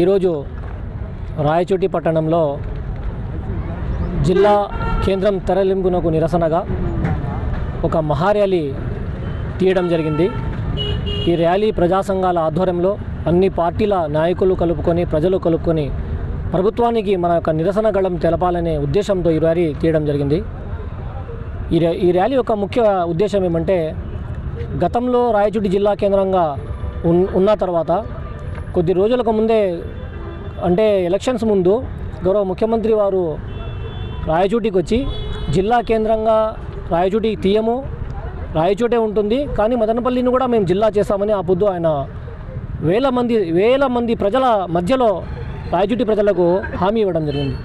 ఈరోజు రాయచోటి పట్టణంలో జిల్లా కేంద్రం తరలింపునకు నిరసనగా ఒక మహార్యాలీ తీయడం జరిగింది. ఈ ర్యాలీ ప్రజా సంఘాల ఆధ్వర్యంలో అన్ని పార్టీల నాయకులు కలుపుకొని ప్రజలు కలుపుకొని ప్రభుత్వానికి మన యొక్క నిరసన గళం తెలపాలనే ఉద్దేశంతో ఈ ర్యాలీ తీయడం జరిగింది. ఈ ఈ ర్యాలీ యొక్క ముఖ్య ఉద్దేశం ఏమంటే గతంలో రాయచూటి జిల్లా కేంద్రంగా ఉన్ ఉన్న తర్వాత కొద్ది రోజులకు ముందే అంటే ఎలక్షన్స్ ముందు గౌరవ ముఖ్యమంత్రి వారు రాయచూటికి వచ్చి జిల్లా కేంద్రంగా రాయచూటికి తీయము రాయచోటే ఉంటుంది. కానీ మదనపల్లిని కూడా మేము జిల్లా చేస్తామని ఆ పొద్దు ఆయన వేల మంది వేల మంది ప్రజల మధ్యలో రాయచూటి ప్రజలకు హామీ ఇవ్వడం జరిగింది.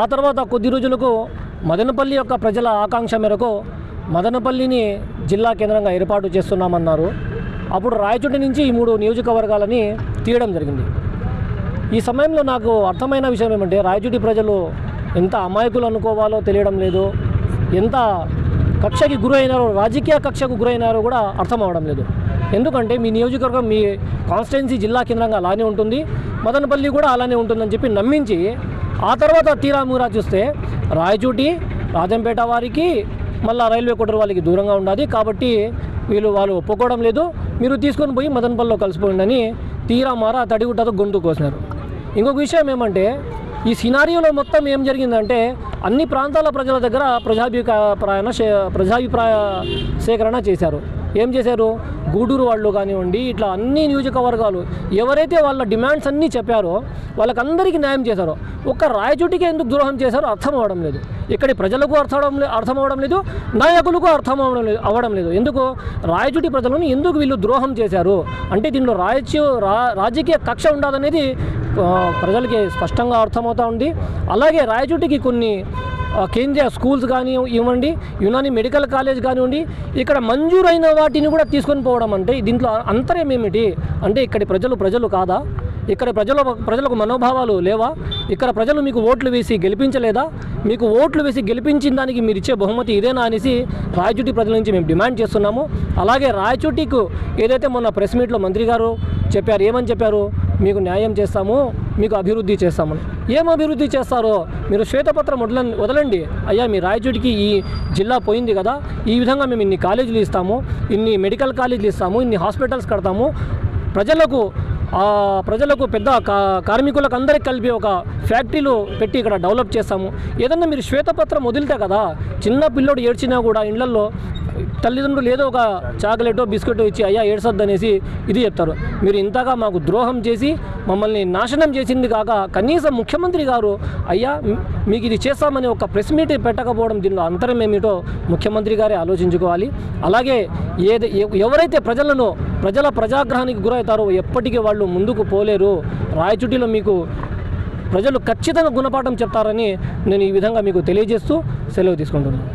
ఆ తర్వాత కొద్ది రోజులకు మదనపల్లి యొక్క ప్రజల ఆకాంక్ష మేరకు మదనపల్లిని జిల్లా కేంద్రంగా ఏర్పాటు చేస్తున్నామన్నారు. అప్పుడు రాయచోటి నుంచి ఈ మూడు నియోజకవర్గాలని తీయడం జరిగింది. ఈ సమయంలో నాకు అర్థమైన విషయం ఏమంటే రాయచూటి ప్రజలు ఎంత అమాయకులు అనుకోవాలో తెలియడం లేదు. ఎంత కక్షకి గురైనారో రాజకీయ కక్షకు గురైనారో కూడా అర్థం అవడం లేదు. ఎందుకంటే మీ నియోజకవర్గం మీ కాన్స్టిట్యున్సీ జిల్లా కేంద్రంగా అలానే ఉంటుంది. మదనపల్లి కూడా అలానే ఉంటుందని చెప్పి నమ్మించి ఆ తర్వాత తీరా మూరా చూస్తే రాయచూటి రాజంపేట వారికి మళ్ళీ రైల్వే కోటర్ వాళ్ళకి దూరంగా ఉండాలి కాబట్టి వీళ్ళు వాళ్ళు ఒప్పుకోవడం లేదు. మీరు తీసుకొని పోయి మదనపల్లిలో కలిసిపోయిందని తీరా మారా తడిగుడ్డతో గొంతు కోసినారు. ఇంకొక విషయం ఏమంటే ఈ సినారియోలో మొత్తం ఏం జరిగిందంటే అన్ని ప్రాంతాల ప్రజల దగ్గర ప్రజాభిప్రాయన ప్రజాభిప్రాయ సేకరణ చేశారు. ఏం చేశారు? గూడూరు వాళ్ళు కానివ్వండి ఇట్లా అన్ని నియోజకవర్గాలు ఎవరైతే వాళ్ళ డిమాండ్స్ అన్నీ చెప్పారో వాళ్ళకందరికీ న్యాయం చేశారో ఒక్క రాయచోటికి ఎందుకు ద్రోహం చేశారో అర్థం అవ్వడం లేదు. ఇక్కడి ప్రజలకు అర్థం అవడం అర్థం అవ్వడం లేదు నాయకులకు అర్థం అవడం లేదు అవ్వడం లేదు. ఎందుకు? రాయచోటి ప్రజలను ఎందుకు వీళ్ళు ద్రోహం చేశారు? అంటే దీనిలో రాయచూ రా రాజకీయ కక్ష ఉండదనేది ప్రజలకి స్పష్టంగా అర్థమవుతూ ఉంది. అలాగే రాయచోటికి కొన్ని కేంద్ర కేంద్రీయ స్కూల్స్ కానీ ఇవ్వండి యునాని మెడికల్ కాలేజ్ కానివ్వండి ఇక్కడ మంజూరైన వాటిని కూడా తీసుకొని పోవడం అంటే దీంట్లో అంతరం ఏమిటి? అంటే ఇక్కడి ప్రజలు ప్రజలు కాదా? ఇక్కడ ప్రజల ప్రజలకు మనోభావాలు లేవా? ఇక్కడ ప్రజలు మీకు ఓట్లు వేసి గెలిపించలేదా? మీకు ఓట్లు వేసి గెలిపించిన దానికి మీరు ఇచ్చే బహుమతి ఇదేనా అనేసి రాయచూటి ప్రజల నుంచి మేము డిమాండ్ చేస్తున్నాము. అలాగే రాయచూటికు ఏదైతే మొన్న ప్రెస్ మీట్లో మంత్రి గారు చెప్పారు ఏమని చెప్పారు? మీకు న్యాయం చేస్తాము మీకు అభివృద్ధి చేస్తామని ఏం అభివృద్ధి చేస్తారో మీరు శ్వేతపత్రం వదల వదలండి. అయ్యా మీ రాయచూటికి ఈ జిల్లా పోయింది కదా ఈ విధంగా మేము ఇన్ని కాలేజీలు ఇస్తాము ఇన్ని మెడికల్ కాలేజీలు ఇస్తాము ఇన్ని హాస్పిటల్స్ కడతాము. ప్రజలకు ప్రజలకు పెద్ద కా కార్మికులకు అందరికి కలిపి ఒక ఫ్యాక్టరీలు పెట్టి ఇక్కడ డెవలప్ చేస్తాము. ఏదన్నా మీరు శ్వేతపత్రం వదిలితే కదా చిన్న పిల్లోడు ఏడ్చినా కూడా ఇళ్ళలో తల్లిదండ్రులు ఏదో ఒక చాక్లెటో బిస్కెటో ఇచ్చి అయ్యా ఏడ్సొద్దు అనేసి ఇది చెప్తారు. మీరు ఇంతగా మాకు ద్రోహం చేసి మమ్మల్ని నాశనం చేసింది కాక కనీసం ముఖ్యమంత్రి గారు అయ్యా మీకు ఇది చేస్తామని ఒక ప్రెస్ మీట్ పెట్టకపోవడం దీనిలో అంతరం ఏమిటో ముఖ్యమంత్రి గారే ఆలోచించుకోవాలి. అలాగే ఏది ఎవరైతే ప్రజలను ప్రజల ప్రజాగ్రహానికి గురవుతారో ఎప్పటికీ వాళ్ళు ముందుకు పోలేరు. రాయచుటిలో మీకు ప్రజలు ఖచ్చితంగా గుణపాఠం చెప్తారని నేను ఈ విధంగా మీకు తెలియజేస్తూ సెలవు తీసుకుంటున్నాను.